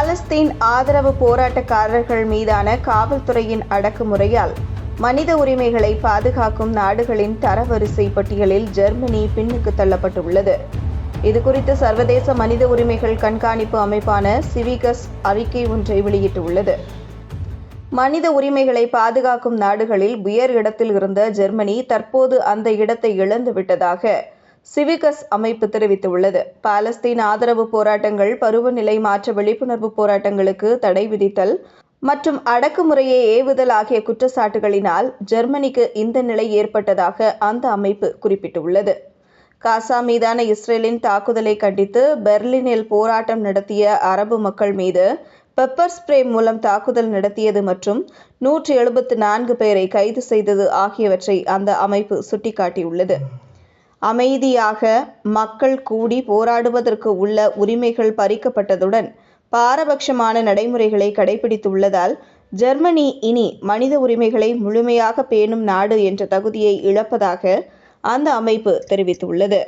பாலஸ்தீன் ஆதரவு போராட்டக்காரர்கள் மீதான காவல்துறையின் அடக்குமுறையால் மனித உரிமைகளை பாதுகாக்கும் நாடுகளின் தரவரிசை பட்டியலில் ஜெர்மனி பின்னுக்கு தள்ளப்பட்டுள்ளது. இதுகுறித்து சர்வதேச மனித உரிமைகள் கண்காணிப்பு அமைப்பான சிவிகஸ் அறிக்கை ஒன்றை வெளியிட்டுள்ளது. மனித உரிமைகளை பாதுகாக்கும் நாடுகளில் உயர் இடத்தில் இருந்த ஜெர்மனி தற்போது அந்த இடத்தை இழந்துவிட்டதாக சிவிகஸ் அமைப்பு தெரிவித்துள்ளது. பாலஸ்தீன் ஆதரவு போராட்டங்கள் பருவநிலை மாற்ற விழிப்புணர்வு போராட்டங்களுக்கு தடை விதித்தல் மற்றும் அடக்குமுறையை ஏவுதல் ஆகிய குற்றச்சாட்டுகளினால் ஜெர்மனிக்கு இந்த நிலை ஏற்பட்டதாக அந்த அமைப்பு குறிப்பிட்டுள்ளது. காசா மீதான இஸ்ரேலின் தாக்குதலை கண்டித்து பெர்லினில் போராட்டம் நடத்திய அரபு மக்கள் மீது பெப்பர் ஸ்ப்ரே மூலம் தாக்குதல் நடத்தியது மற்றும் நூற்றி எழுபத்து நான்கு பேரை கைது செய்தது ஆகியவற்றை அந்த அமைப்பு சுட்டிக்காட்டியுள்ளது. அமைதியாக மக்கள் கூடி போராடுவதற்கு உள்ள உரிமைகள் பறிக்கப்பட்டதுடன் பாரபட்சமான நடைமுறைகளை கடைபிடித்துள்ளதால் ஜெர்மனி இனி மனித உரிமைகளை முழுமையாக பேணும் நாடு என்ற தகுதியை இழப்பதாக அந்த அமைப்பு தெரிவித்துள்ளது.